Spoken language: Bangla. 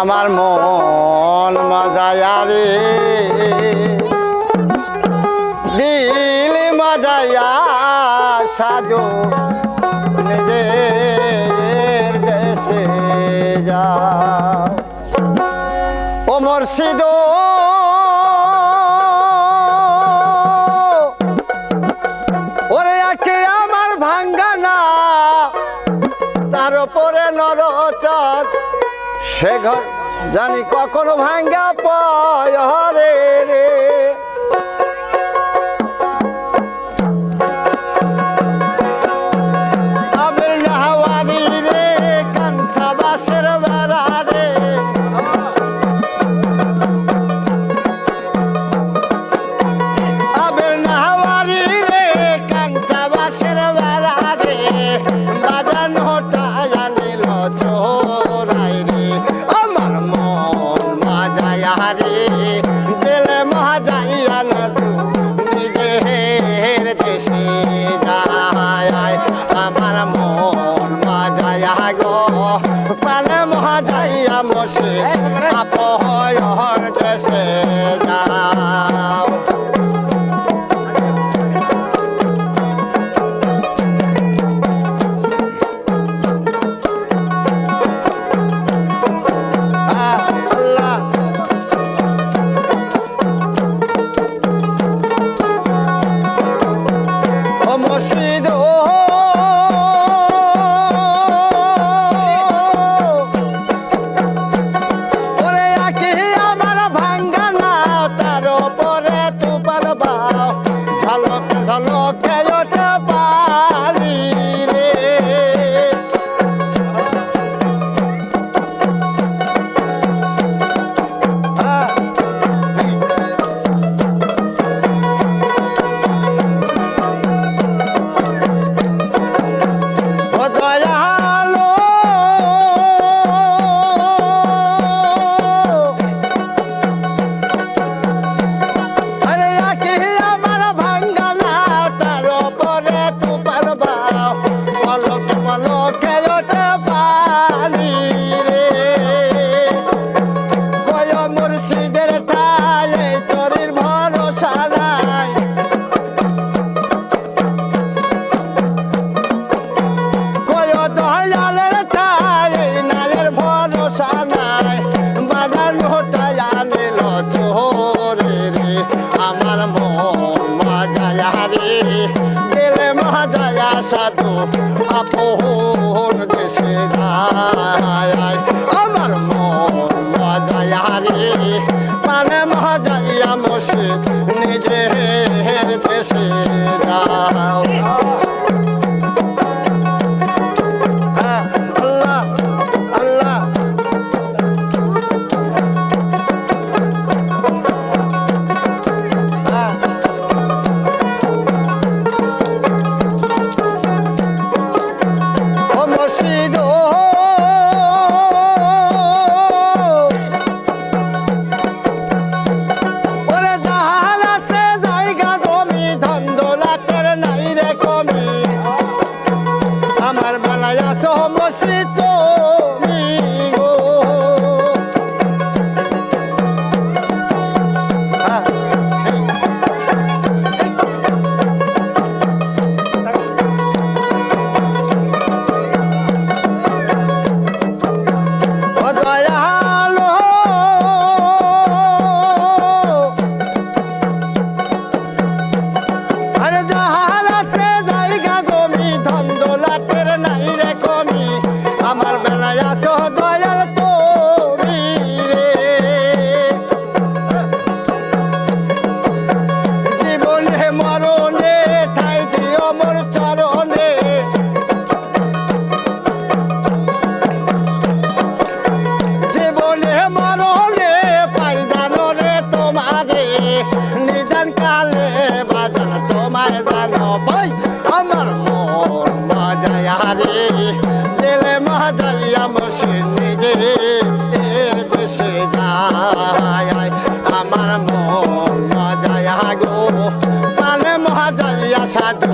আমার মন মজায়ারে দিল মজায়া সাজো নিজের দেশে যাও। ও মুর্শিদ। ওরে একে আমার ভাঙ্গানা তার উপরে নরচর সে ঘর জানি কখনো ভাঙ্গা পায় হরে রে। আমার নাহাওয়ারি রে কাঞ্চা বাসের রে জেলে মহা যাইয়া না তু নিজের দেশে যায়। আমার মন মাঝায়া আপহর দেশে যাও। সাধু আপন দেশে যায়। it's আমার মন মজায়া গো প্রাণে মহাজাইয়া সাধু।